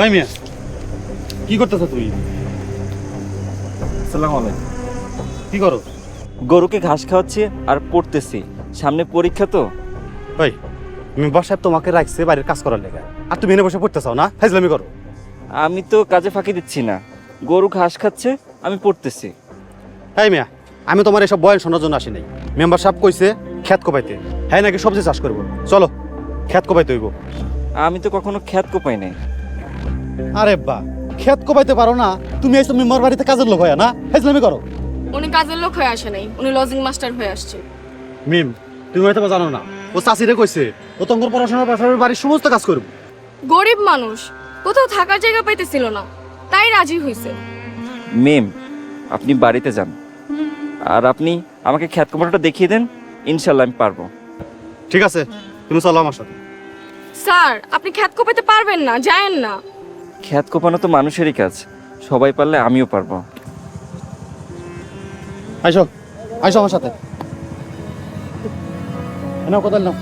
ভাই মিয়া কি করতেছ তুই আসসালামু আলাইকুম। কি করো? গরুকে ঘাস খাওয়াচ্ছি আর পড়তেছি। সামনে পরীক্ষা তো? ভাই মেম্বার সাহেব তোমাকে রাখছে বাড়ির কাজ করার লেগে। আর তুমি এনে বসে পড়তে চাও না? ফাইজলামি করো। আমি তো কাজে ফাঁকি দিচ্ছি না। গরু ঘাস খাচ্ছে আমি পড়তেছি। এই মিয়া আমি তোমার এসব বয়ান শোনার জন্য আসি নাই মেম্বার সাহেব কইছে খেত কোপাইতে। হ্যাঁ নাকি সবজি চাষ করব? চলো খেত কোপাইতে হইব। আমি তো কখনো খ্যাত কোপাই নাই। আরে বা খেত কোপাইতে পারো না তুমি এসে মেম্বার বাড়িতে কাজের লোক হয় না? ফাইজলামি করো। উনি কাজের লোক হয়ে আসে নাই উনি লজিং মাস্টার হয়ে আসছে। মিম তুমি হয়তো জানো না ও চাষিরে কইছে ও তোমার পড়াশোনার পাশাপাশি বাড়ির সমস্ত কাজ করব গরিব মানুষ কোথাও থাকার জায়গা পাইতেছিল না তাই রাজি হইছে। মেম আপনি বাড়িতে যান। আর আপনি আমাকে খ্যাত কোপানোটা দেখিয়ে দেন ইনশাল্লাহ আমি পারব। ঠিক আছে তুমি চলো আমার সাথে। স্যার আপনি খ্যাত কোপাইতে পারবেন না যায়েন না। খ্যাত কোপানো তো মানুষেরই কাজ। সবাই পারলে আমিও পারব। আইসো আইসো আমার সাথে। নাও নাও।